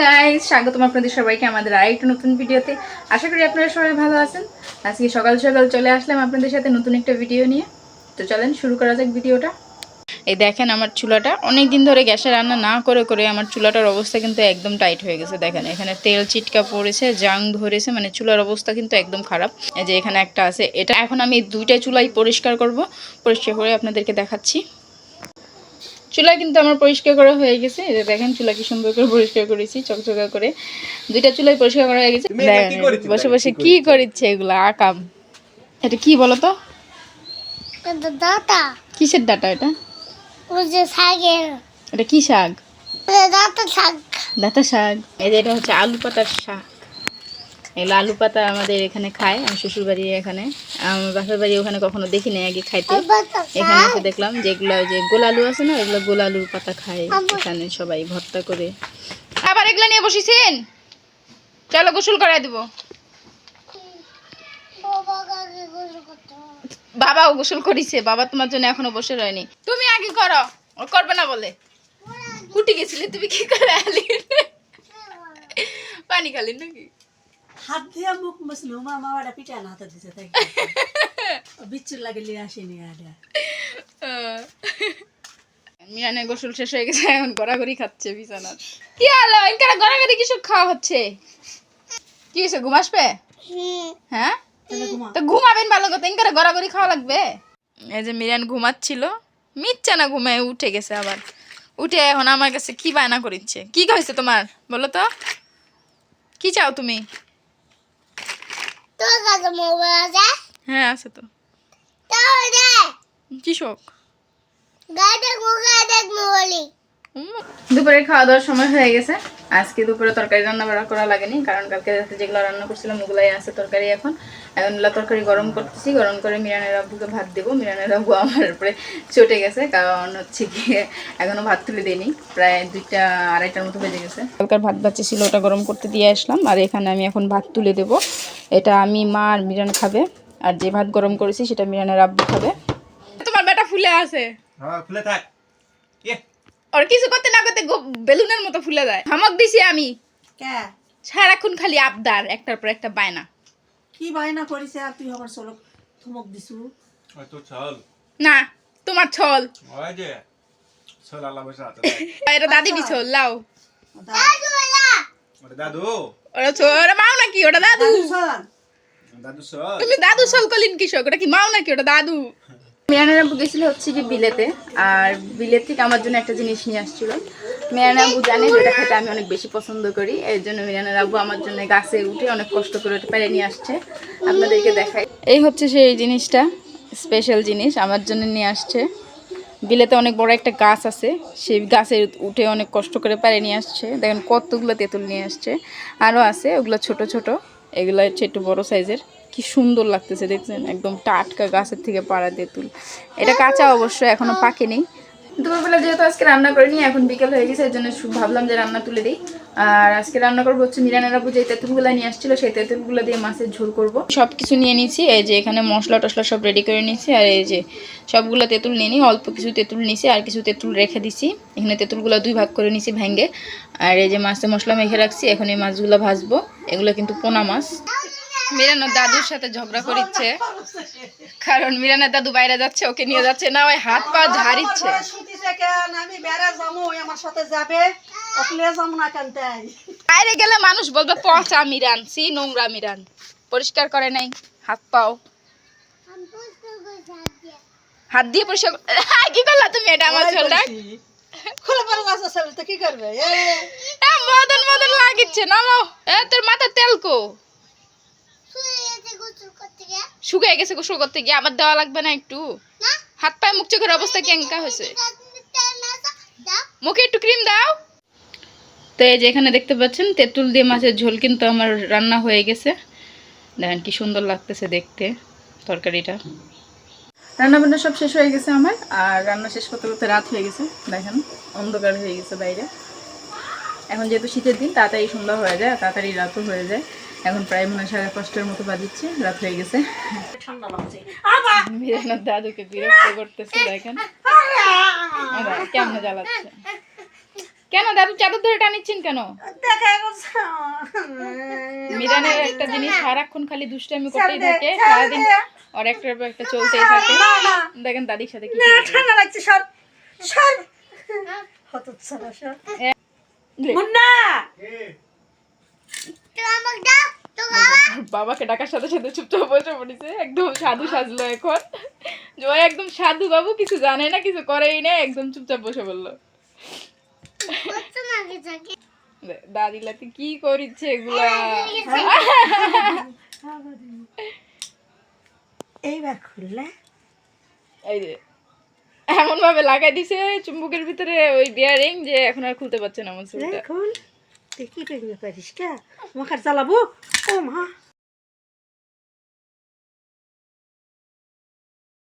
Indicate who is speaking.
Speaker 1: Guys স্বাগতম আপনাদের সবাইকে আমাদের আরেকটা নতুন ভিডিওতে। আশা করি আপনারা সবাই ভালো আছেন। আজকে সকাল সকাল চলে আসলাম আপনাদের সাথে নতুন একটা ভিডিও নিয়ে। তো চলেন শুরু করা যাক ভিডিওটা। এই দেখেন আমার চুলাটা। অনেক দিন ধরে গ্যাসে রান্না না করে করে আমার চুলাটার অবস্থা কিন্তু একদম টাইট হয়ে গেছে। দেখেন, এখানে তেল চিটকা পড়েছে, জাং ধরেছে মানে চুলার অবস্থা কিন্তু একদম খারাপ। যে এখানে একটা আছে, এটা এখন আমি দুইটা চুলাই পরিষ্কার করব। পরিষ্কার করে আপনাদেরকে দেখাচ্ছি। চুলা কিন্তু আমার পরিষ্কার করা হয়ে গেছে। এই যে দেখেন চুলা কি সুন্দর করে পরিষ্কার করেছি চকচকা করে। দুইটা চুলাই পরিষ্কার করা হয়ে গেছে? বসে বসে কি করিচ্ছে এগুলা? আকাম এটা কি বলো তো?
Speaker 2: দাদা
Speaker 1: কিসের ডাটা এটা?
Speaker 2: ওই যে শাকের।
Speaker 1: এটা কি শাক?
Speaker 2: যে শাক।
Speaker 1: ডাটা শাক। এই যে এটা হচ্ছে আলু পাতার শাক। এগুলো আলু পাতা আমাদের এখানে খায় আমি শ্বশুর বাড়ি এখানে। আমার বাসার বাড়ি ওখানে কখনো দেখি নাই আগে খাইতে। এখানে এসে দেখলাম যেগুলো যে গোল আলু আছে না এগুলো গোল আলুর পাতা খায় এখানে সবাই ভর্তা করে। আবার এগুলো নিয়ে বসেছেন? চলো গোসল করাই দেবো। বাবাও গোসল করিছে বাবা তোমার জন্য এখনও বসে রয়নি। তুমি আগে করো ও করবে না বলে। উঠে গেছিলে তুমি কি করে আলি? পানি খালি নাকি?
Speaker 3: হাত দিয়ে মুখ মুছলু মা মামাটা পিঠা না হাতে দিছে তাই বিচ্ছুর লাগে লিয়ে আসেনি
Speaker 1: মিরানের গোসল শেষ হয়ে গেছে এখন গড়াগড়ি খাচ্ছে বিছানার। কি হলো? এখানে গড়াগড়ি কিছু খাওয়া হচ্ছে? কি হয়েছে ঘুম আসবে? হ্যাঁ? তো ঘুমাবেন ভালো কথা এখানে গড়াগড়ি খাওয়া লাগবে? এই যে মিরান ঘুমাচ্ছিল মিথ্যা না ঘুমায় উঠে গেছে আবার। উঠে এখন আমার কাছে কি বায়না করিচ্ছে? কি হয়েছে তোমার? বলো তো। কি চাও তুমি?
Speaker 2: তোর কাছে মোবাইল আছে?
Speaker 1: হ্যাঁ আছে তো।
Speaker 2: তাহলে
Speaker 1: কি
Speaker 2: বলি।
Speaker 1: দুপুরে খাওয়া দাওয়ার সময় হয়ে গেছে। আজকে দুপুরে তরকারি রান্না বাড়া করা লাগেনি কারণ কালকে রাতে যেগুলো রান্না করছিলাম ওগুলাই আছে তরকারি এখন। এখন তরকারি গরম করতেছি গরম করে মিরানের আব্বুকে ভাত দেবো। মিরানের আব্বু আমার উপরে চটে গেছে কারণ হচ্ছে গিয়ে এখনও ভাত তুলে দিইনি প্রায় দুইটা আড়াইটার মতো বেজে গেছে। কালকার ভাত বাচ্চা ছিল ওটা গরম করতে দিয়ে আসলাম আর এখানে আমি এখন ভাত তুলে দেবো। এটা আমি মা আর মিরান খাবে। আর যে ভাত গরম করেছি সেটা মিরানের আব্বু খাবে। তোমার বেটা ফুলে আছে।
Speaker 4: হ্যাঁ খুলে থাক। এ
Speaker 1: আর কিছু করতে না করতে বেলুনের মতো ফুলে যায়। ধমক দিছি আমি।
Speaker 3: কে?
Speaker 1: সারাক্ষণ খালি আবদার একটার পর একটা বায়না।
Speaker 3: কি বায়না করিছে আর তুই আমার চলক থমক দিছু?
Speaker 4: ওই তো চল
Speaker 1: না তোমার ছল।
Speaker 4: ওই যে। চল আল্লাহ বসে আছে।
Speaker 1: এটা দাদি বি ছল লাও।
Speaker 4: দাদু।
Speaker 1: ওরা ছল ওরা মাও নাকি? ওটা দাদু।
Speaker 4: দাদু
Speaker 1: তুমি কলিন ওটা কি মাও নাকি? ওটা দাদু। মিয়ানের আব্বু গেছিল হচ্ছে কি বিলেতে আর বিলেত থেকে আমার জন্য একটা জিনিস নিয়ে আসছিল। মিয়ানের আব্বু জানে যেটা খেতে আমি অনেক বেশি পছন্দ করি এর জন্য মিয়ানের আব্বু আমার জন্য গাছে উঠে অনেক কষ্ট করে ওটা পেরে নিয়ে আসছে। আপনাদেরকে দেখাই। এই হচ্ছে সেই জিনিসটা স্পেশাল জিনিস আমার জন্য নিয়ে আসছে। বিলেতে অনেক বড় একটা গাছ আছে। সেই গাছে উঠে অনেক কষ্ট করে পারে নিয়ে আসছে। দেখেন কতগুলো তেঁতুল নিয়ে আসছে। আরও আছে, ওগুলো ছোট ছোট। এগুলো হচ্ছে একটু বড় সাইজের। কি সুন্দর লাগতেছে, দেখছেন? একদম টাটকা গাছের থেকে পাড়া তেঁতুল। এটা কাঁচা অবশ্য এখনও পাকেনি। দুপুরবেলা যেহেতু আজকে রান্না করিনি, এখন বিকেল হয়ে গেছে, এর জন্য ভাবলাম যে রান্না তুলে দিই। আর আজকে রান্না করব হচ্ছে মিরানের আবু যে তেঁতুলগুলো নিয়ে আসছিল, সেই তেঁতুলগুলো দিয়ে মাছের ঝোল করব। সব কিছু নিয়ে নিয়েছি এই যে এখানে মশলা টশলা সব রেডি করে নিয়েছি আর এই যে সবগুলো তেঁতুল নিয়ে নিই অল্প কিছু তেঁতুল নিয়েছি আর কিছু তেঁতুল রেখে দিছি। এখানে তেঁতুলগুলো দুই ভাগ করে নিয়েছি ভেঙে, আর এই যে মাছে মশলা মেখে রাখছি, এখন এই মাছগুলো ভাজবো। এগুলো কিন্তু পোনা মাছ। মিরানোর দাদুর সাথে ঝগড়া করিচ্ছে, কারণ মিরানের দাদু বাইরে যাচ্ছে, ওকে নিয়ে যাচ্ছে না, ওই হাত পা ঝাড়িচ্ছে।
Speaker 3: শুতিছে কেন আমি বেড়া যাব আমার সাথে যাবে। অকলে যাব না কেন তাই?
Speaker 1: বাইরে গেলে মানুষ বলবে পচা মিরান সি নোংরা মিরান। পরিষ্কার করে নাই হাত পাও। হাত দিয়ে পরিষ্কার কি করলা তুমি এটা আমার ঝোলটা
Speaker 3: খুলে পড়ে যাচ্ছে ছেলে তো কি করবে? এ
Speaker 1: মদন মদন লাগিচ্ছে নামাও এ তোর মাথা তেল কো? শুকিয়ে গেছে গোসল করতে গিয়ে আবার দেওয়া লাগবে না একটু। হাত পায়ে মুখ চোখের অবস্থা কেঙ্কা হয়েছে। মুখে একটু ক্রিম দাও। তো এই যে এখানে দেখতে পাচ্ছেন তেঁতুল দিয়ে মাছের ঝোল কিন্তু আমার রান্না হয়ে গেছে। দেখেন কি সুন্দর লাগতেছে দেখতে তরকারিটা। রান্না বান্না সব শেষ হয়ে গেছে আমার আর রান্না শেষ করতে করতে রাত হয়ে গেছে। দেখেন অন্ধকার হয়ে গেছে বাইরে। এখন যেহেতু শীতের দিন তাড়াতাড়ি সন্ধ্যা হয়ে যায় তাড়াতাড়ি রাতও হয়ে যায়। এখন প্রায় মনে হয় সাড়ে পাঁচটার মতো বাজিচ্ছে রাত হয়ে গেছে।
Speaker 3: ঠান্ডা লাগছে।
Speaker 1: দাদুকে বিরক্ত করতেছে দেখেন। কেমন জ্বালাচ্ছে? কেন দাদু চাদর ধরে টানিচ্ছেন কেন? মিরানের একটা জিনিস সারাক্ষণ খালি দুষ্টামি করতেই থাকে সারাদিন। আর একটার পর একটা চলতেই থাকে। দেখেন দাদির সাথে কি
Speaker 3: ঠান্ডা লাগছে সর সর। হত সর। সর মুন্না!
Speaker 1: বাবাকে ডাকার সাথে সাথে চুপচাপ বসে পড়েছে। একদম সাধু সাজলো এখন। জয় একদম সাধু বাবু কিছু জানে না কিছু করেই না একদম চুপচাপ বসে বলল
Speaker 2: কত মাগে থাকে
Speaker 1: দাদি লাতি কি করিচ্ছে এগুলা?
Speaker 3: এইবার খুললে?
Speaker 1: এই যে এমন ভাবে লাগাই দিছে চুম্বকের ভিতরে ওই বিয়ারিং যে এখন আর খুলতে পারছে না আমার চুলটা
Speaker 3: তুই কি করবি পারিস কে মাখার জ্বালাবো? ও মা।